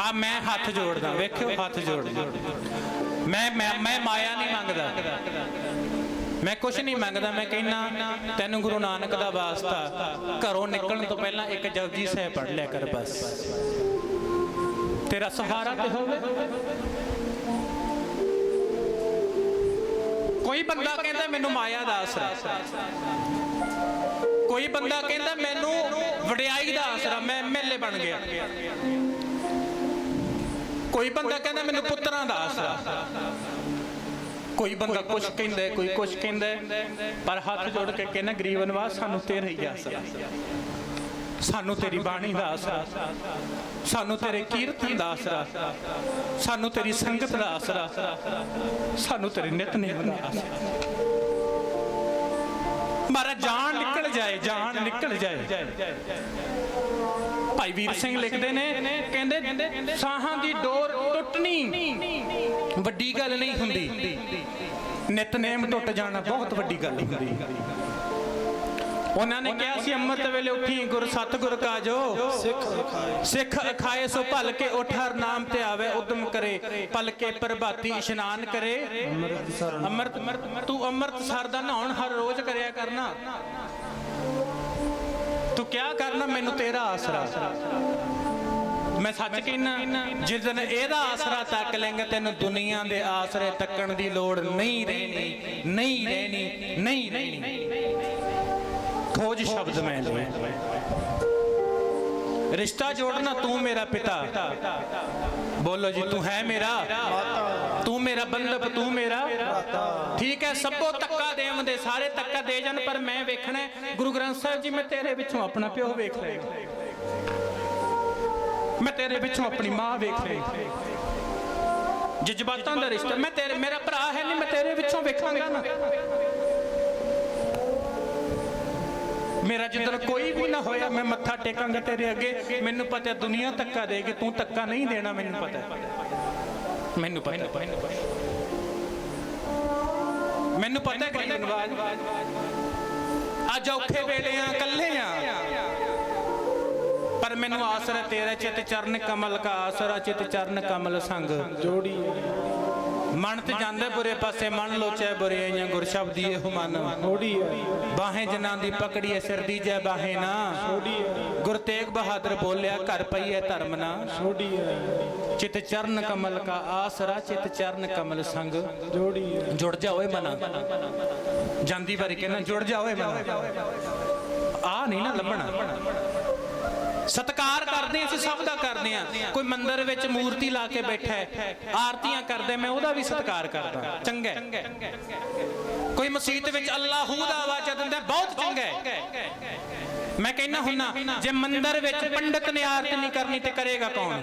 ਆ ਮੈਂ ਹੱਥ ਜੋੜਦਾ, ਵੇਖਿਓ ਹੱਥ ਜੋੜਦਾ। ਮੈਂ ਮੈਂ ਮੈਂ ਮਾਇਆ ਨਹੀਂ ਮੰਗਦਾ। ਮੈਂ ਕੁਝ ਨਹੀਂ ਮੰਗਦਾ, ਮੈਂ ਕਹਿੰਨਾ ਤੈਨੂੰ ਗੁਰੂ ਨਾਨਕ ਦਾ ਵਾਸਤਾ, ਘਰੋਂ ਨਿਕਲਣ ਤੋਂ ਪਹਿਲਾਂ ਇੱਕ ਜਪਜੀ ਸਾਹਿਬ ਪੜ੍ਹ ਲਿਆ ਕਰ ਬਸ। ਤੇਰਾ ਸਹਾਰਾ ਤੇ ਹੋਵੇ। ਕੋਈ ਬੰਦਾ ਕਹਿੰਦਾ, ਮੈਨੂੰ ਮਾਇਆ ਦਾ ਆਸਰਾ। ਕੋਈ ਬੰਦਾ ਕਹਿੰਦਾ, ਮੈਨੂੰ ਵਡਿਆਈ ਦਾ ਆਸਰਾ। ਮੈਂ ਐਮਐਲਏ ਬਣ ਗਿਆ। ਕੋਈ ਬੰਦਾ ਕਹਿੰਦਾ ਮੈਨੂੰ ਪੁੱਤਰਾਂ ਦਾ ਆਸਰਾ। ਕੋਈ ਬੰਦਾ ਕੁਛ ਕਹਿੰਦਾ ਕੋਈ ਕੁਛ ਕਹਿੰਦਾ ਪਰ ਹੱਥ ਜੋੜ ਕੇ ਕਹਿੰਦਾ ਗਰੀਬ ਨਿਵਾਸ ਸਾਨੂੰ ਤੇਰਾ ਹੀ ਆਸਰਾ। ਸਾਨੂੰ ਤੇਰੀ ਬਾਣੀ ਦਾ ਆਸਰਾ। ਸਾਨੂੰ ਤੇਰੇ ਕੀਰਤਨ ਦਾ ਆਸਰਾ। ਸਾਨੂੰ ਤੇਰੀ ਸੰਗਤ ਦਾ ਆਸਰਾ। ਸਾਨੂੰ ਤੇਰੇ ਨਿਤਨੇਮ ਦਾ ਆਸਰਾ। ਮਾਰਾ ਜਾਨ ਨਿਕਲ ਜਾਏ ਜਾਨ ਨਿਕਲ ਜਾਏ। ਭਾਈ ਵੀਰ ਸਿੰਘ ਲਿਖਦੇ ਨੇ ਕਹਿੰਦੇ ਸਾਹਾਂ ਦੀ ਡੋਰ ਟੁੱਟਣੀ। ਵੱਡੀ ਗੱਲ ਨਹੀਂ ਹੁੰਦੀ। ਨਿਤਨੇਮ ਟੁੱਟ ਜਾਣਾ ਬਹੁਤ ਵੱਡੀ ਗੱਲ ਹੁੰਦੀ। ਉਹਨਾਂ ਨੇ ਕਿਹਾ ਸੀ ਅੰਮ੍ਰਿਤ ਵੇਲੇ ਉੱਠੀ ਗੁਰ ਸਤਿਗੁਰ ਕਾਜੋ। ਸਿੱਖ ਰਖਾਏ। ਸਿੱਖ ਅਖਾਏ ਸੋ ਭਲ ਕੇ ਉਠ ਹਰ ਨਾਮ ਤੇ ਆਵੇ ਉਦਮ ਕਰੇ। ਭਲ ਕੇ ਪ੍ਰਭਾਤੀ ਇਸ਼ਨਾਨ ਕਰੇ। ਅੰਮ੍ਰਿਤ ਤੂੰ ਅੰਮ੍ਰਿਤ ਸਰ ਦਾ ਨਹਾਉਣ ਹਰ ਰੋਜ਼ ਕਰਿਆ ਕਰਨਾ। ਤੂੰ ਕਿਆ ਕਰਨਾ? ਮੈਨੂੰ ਤੇਰਾ ਆਸਰਾ। ਮੈਂ ਸੱਚ ਕਹਿਣਾ ਜਿਸ ਦਿਨ ਇਹਦਾ ਆਸਰਾ ਤੱਕ ਲੈਂਗਾ ਤੈਨੂੰ ਦੁਨੀਆ ਦੇ ਆਸਰੇ ਤੱਕਣ ਦੀ ਲੋੜ ਨਹੀਂ ਰਹਿਣੀ। ਨਹੀਂ ਰਹਿਣੀ ਨਹੀਂ ਰਹਿਣੀ। ਖੋਜ ਸ਼ਬਦ ਮੈਂ ਲਿਆ। ਰਿਸ਼ਤਾ ਜੋੜਨਾ ਤੂੰ ਮੇਰਾ ਪਿਤਾ। ਬੋਲੋ ਜੀ, ਤੂੰ ਹੈ ਮੇਰਾ। ਤੂੰ ਮੇਰਾ ਬੰਦਪ ਤੂੰ ਮੇਰਾ ਠੀਕ ਹੈ, ਸਭੋ ਤੱਕਾ ਦੇਵੰਦੇ ਸਾਰੇ ਤੱਕਾ ਦੇ ਜਾਣ, ਪਰ ਮੈਂ ਵੇਖਣਾ ਗੁਰੂ ਗ੍ਰੰਥ ਸਾਹਿਬ ਜੀ, ਮੈਂ ਤੇਰੇ ਵਿੱਚੋਂ ਆਪਣਾ ਪਿਓ ਵੇਖ ਲਿਆ ਮੈਂ ਤੇਰੇ ਵਿੱਚੋਂ ਆਪਣੀ ਮਾਂ ਵੇਖ ਲਈ ਜਜ਼ਬਾਤਾਂ ਦਾ ਰਿਸ਼ਤਾ, ਮੈਂ ਤੇਰੇ, ਮੇਰਾ ਭਰਾ ਹੈ ਨਹੀਂ, ਮੈਂ ਤੇਰੇ ਵਿੱਚੋਂ ਵੇਖਾਂਗਾ ਨਾ। ਮੇਰਾ ਜਿੱਦਣ ਕੋਈ ਵੀ ਨਾ ਹੋਇਆ, ਮੈਂ ਮੱਥਾ ਟੇਕਾਂਗਾ ਤੇਰੇ ਅੱਗੇ। ਮੈਨੂੰ ਪਤਾ ਦੁਨੀਆ ਧੱਕਾ ਦੇਗੀ ਤੂੰ ਧੱਕਾ ਨਹੀਂ ਦੇਣਾ, ਮੈਨੂੰ ਪਤਾ ਮੈਨੂੰ ਪਤਾ ਮੈਨੂੰ ਪਤਾ ਹੈ ਨਵਾਜ ਅੱਜ ਔਖੇ ਵੇਲੇ ਆ ਇਕੱਲੇ ਆ। ਪਰ ਮੈਨੂੰ ਆਸਰਾ ਤੇਰਾ ਚਿਤ ਚਰਨ ਕਮਲ ਕਾ ਆਸਰਾ ਚਿਤ ਚਰਨ ਕਮਲ ਸੰਗ। ਜੋੜੀ। ਮਨ ਤੇ ਜਾਂਦਾ ਬੁਰੇ ਪਾਸੇ ਮਨ ਲੋਚੈ ਬੁਰੇ ਆਈਆਂ ਗੁਰ ਸ਼ਬਦੀ ਇਹ ਮਨ। ਥੋੜੀ ਹੈ। ਬਾਹੇ ਜਨਾਂ ਦੀ ਪਕੜੀ ਐ ਸਿਰ ਦੀ ਜੈ ਬਾਹੇ ਨਾ। ਥੋੜੀ ਹੈ। ਗੁਰ ਤੇਗ ਬਹਾਦਰ ਬੋਲਿਆ ਘਰ ਪਈਐ ਧਰਮ ਨਾ। ਛੋਟੀ ਹੈ। ਚਿਤ ਚਰਨ ਕਮਲ ਕਾ ਆਸਰਾ ਚਿਤ ਚਰਨ ਕਮਲ ਸੰਗ। ਜੋੜੀ ਹੈ। ਜੁੜ ਜਾ ਓਏ ਮਨਾ। ਜਾਂਦੀ ਵਾਰੀ ਕਹਿੰਦਾ ਜੁੜ ਜਾ ਓਏ ਮਨਾ। ਆ ਨਹੀਂ ਨਾ ਲੱਭਣਾ। ਸਤਕਾਰ ਕਰਦੇ ਅਸੀਂ ਸਭ ਦਾ ਕਰਦੇ ਆ ਕੋਈ ਮੰਦਿਰ ਵਿੱਚ ਮੂਰਤੀ ਲਾ ਕੇ ਬੈਠਾ ਹੈ, ਆਰਤੀਆਂ ਕਰਦੇ, ਮੈਂ ਉਹਦਾ ਵੀ ਸਤਕਾਰ ਕਰਦਾ। ਚੰਗਾ ਕੋਈ ਮਸਜਿਦ ਵਿੱਚ ਅੱਲਾਹੂ ਦਾ ਆਵਾਜ਼ ਦਿੰਦਾ, ਬਹੁਤ ਚੰਗਾ ਹੈ। ਮੈਂ ਕਹਿੰਦਾ ਹੁੰਨਾ, ਜੇ ਮੰਦਿਰ ਵਿੱਚ ਪੰਡਤ ਨੇ ਆਰਤੀ ਨਹੀਂ ਕਰਨੀ ਤੇ ਕਰੇਗਾ ਕੌਣ?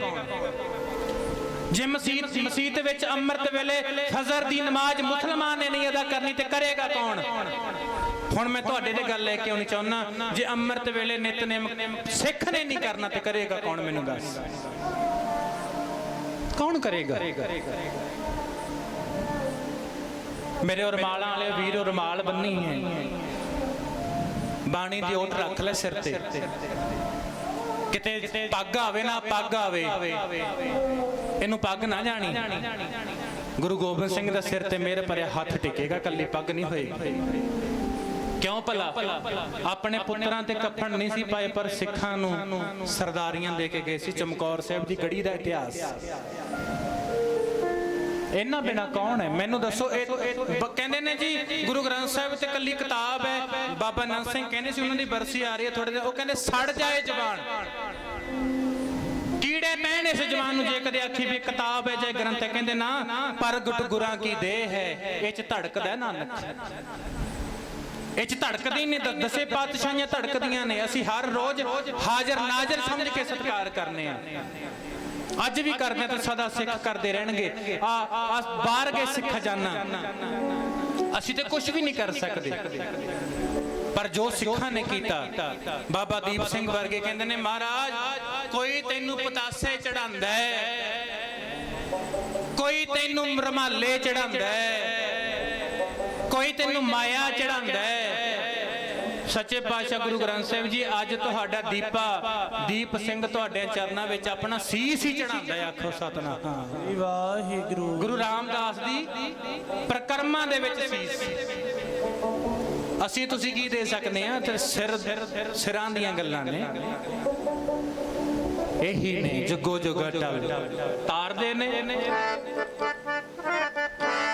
ਜੇ ਮਸਜਿਦ ਮਸਜਿਦ ਵਿੱਚ ਅੰਮ੍ਰਿਤ ਵੇਲੇ ਫਜ਼ਰ ਦੀ ਨਮਾਜ਼ ਮੁਸਲਮਾਨ ਨੇ ਨਹੀਂ ਅਦਾ ਕਰਨੀ ਤੇ ਕਰੇਗਾ ਕੌਣ? ਹੁਣ ਮੈਂ ਤੁਹਾਡੇ ਤੇ ਗੱਲ ਲੈ ਕੇ ਆਉਣੀ ਚਾਹੁੰਦਾ, ਜੇ ਅੰਮ੍ਰਿਤ ਵੇਲੇ ਨਿਤਨੇਮ ਸਿੱਖ ਨੇ ਨਹੀਂ ਕਰਨਾ, ਤੇ ਕਰੇਗਾ ਕੌਣ ਮੈਨੂੰ ਦੱਸ? ਕੌਣ ਕਰੇਗਾ? ਮੇਰੇ ਰੁਮਾਲਾਂ ਵਾਲੇ ਵੀਰ ਰੁਮਾਲ ਬੰਨੀ ਹੈ। ਬਾਣੀ ਦੀ ਓਟ ਰੱਖ ਲੈ ਸਿਰ ਤੇ। ਕਿਤੇ ਪੱਗ ਆਵੇ ਨਾ, ਪੱਗ ਆਵੇ। ਇਹਨੂੰ ਪੱਗ ਨਾ ਜਾਣੀ। ਗੁਰੂ ਗੋਬਿੰਦ ਸਿੰਘ ਦਾ ਸਿਰ ਤੇ ਮੇਰੇ ਪਰਿਆ ਹੱਥ ਟਿਕੇਗਾ, ਕੱਲੀ ਪੱਗ ਨਹੀਂ ਹੋਏਗੀ। ਕਿਉਂ ਭਲਾ? ਆਪਣੇ ਪੁੱਤਰਾਂ ਤੇ ਕੱਫਣ ਨਹੀਂ ਸੀ ਪਾਏ, ਪਰ ਸਿੱਖਾਂ ਨੂੰ ਸਰਦਾਰੀਆਂ ਦੇ ਕੇ ਗਏ ਸੀ। ਚਮਕੌਰ ਸਾਹਿਬ ਦੀ ਗੜੀ ਦਾ ਇਤਿਹਾਸ। ਇਹਨਾਂ ਬਿਨਾ ਕੌਣ ਹੈ? ਮੈਨੂੰ ਦੱਸੋ, ਇਹ ਕਹਿੰਦੇ ਨੇ ਜੀ, ਗੁਰੂ ਗ੍ਰੰਥ ਸਾਹਿਬ ਤੇ ਕੱਲੀ ਕਿਤਾਬ ਹੈ। ਬਾਬਾ ਨੰਦ ਸਿੰਘ ਕਹਿੰਦੇ ਸੀ, ਉਹਨਾਂ ਦੀ ਬਰਸੀ ਆ ਰਹੀ ਹੈ ਥੋੜੇ ਦਿਨ। ਉਹ ਕਹਿੰਦੇ, ਸੜ ਜਾਏ ਜ਼ਬਾਨ। ਕੀੜੇ ਪੈਣ ਇਸ ਜਵਾਨ ਨੂੰ, ਜੇ ਕਦੇ ਆਖੀ ਵੀ ਕਿਤਾਬ ਹੈ ਜੇ ਗ੍ਰੰਥ ਹੈ। ਕਹਿੰਦੇ, ਨਾ ਪ੍ਰਗਟ ਗੁਰਾਂ ਕੀ ਦੇਹ ਹੈ। ਇਹ ਚ ਧੜਕਦਾ ਨਾਨਕ। ਇਹ ਚ ਧੜਕਦੀ ਨੇ ਦ- ਦਸੇ ਪਾਤਸ਼ਾਹੀਆਂ ਧੜਕਦੀਆਂ ਨੇ। ਅਸੀਂ ਹਰ ਰੋਜ਼ ਹਾਜ਼ਰ, ਨਾਜ਼ਰ ਸਮਝ ਕੇ ਸਤਿਕਾਰ ਕਰਨੇ ਆ। ਅੱਜ ਵੀ ਕਰਦੇ ਆ, ਤੇ ਸਦਾ ਸਿੱਖ ਕਰਦੇ ਰਹਿਣਗੇ। ਆ ਬਾਹਰ ਕੇ ਸਿੱਖ ਜਾਨਾ। ਅਸੀਂ ਤੇ ਕੁਝ ਵੀ ਨਹੀਂ ਕਰ ਸਕਦੇ। ਪਰ ਜੋ ਸਿੱਖਾਂ ਨੇ ਕੀਤਾ, ਬਾਬਾ ਦੀਪ ਸਿੰਘ ਵਰਗੇ ਕਹਿੰਦੇ ਨੇ, ਮਹਾਰਾਜ, ਕੋਈ ਤੈਨੂੰ ਪਤਾਸੇ ਚੜਾਉਂਦਾ ਹੈ। ਕੋਈ ਤੈਨੂੰ ਰਮਾਲੇ ਚੜਾਉਂਦਾ ਹੈ। ਕੋਈ ਤੈਨੂੰ ਮਾਇਆ ਚੜਾਉਂਦਾ ਹੈ। ਸੱਚੇ ਪਾਤਸ਼ਾਹ ਗੁਰੂ ਗ੍ਰੰਥ ਸਾਹਿਬ ਜੀ, ਅੱਜ ਤੁਹਾਡਾ ਦੀਪਾ, ਦੀਪ ਸਿੰਘ ਤੁਹਾਡੇ ਚਰਨਾਂ ਵਿੱਚ ਆਪਣਾ ਸੀਸ ਹੀ ਚੜਾਉਂਦਾ ਆਖੋ ਸਤਨਾਮ। ਵਾਹਿਗੁਰੂ ਗੁਰੂ ਰਾਮਦਾਸ ਦੀ ਪ੍ਰਕਰਮਾਂ ਦੇ ਵਿੱਚ ਸੀਸ। ਅਸੀਂ ਤੁਸੀਂ ਕੀ ਦੇ ਸਕਦੇ ਆ? ਤੇ ਸਿਰ, ਸਿਰਾਂ ਦੀਆਂ ਗੱਲਾਂ ਨੇ। ਇਹੀ ਨੇ, ਜੁਗੋ ਜੁਗਾ ਟਲ ਤਾਰਦੇ ਨੇ।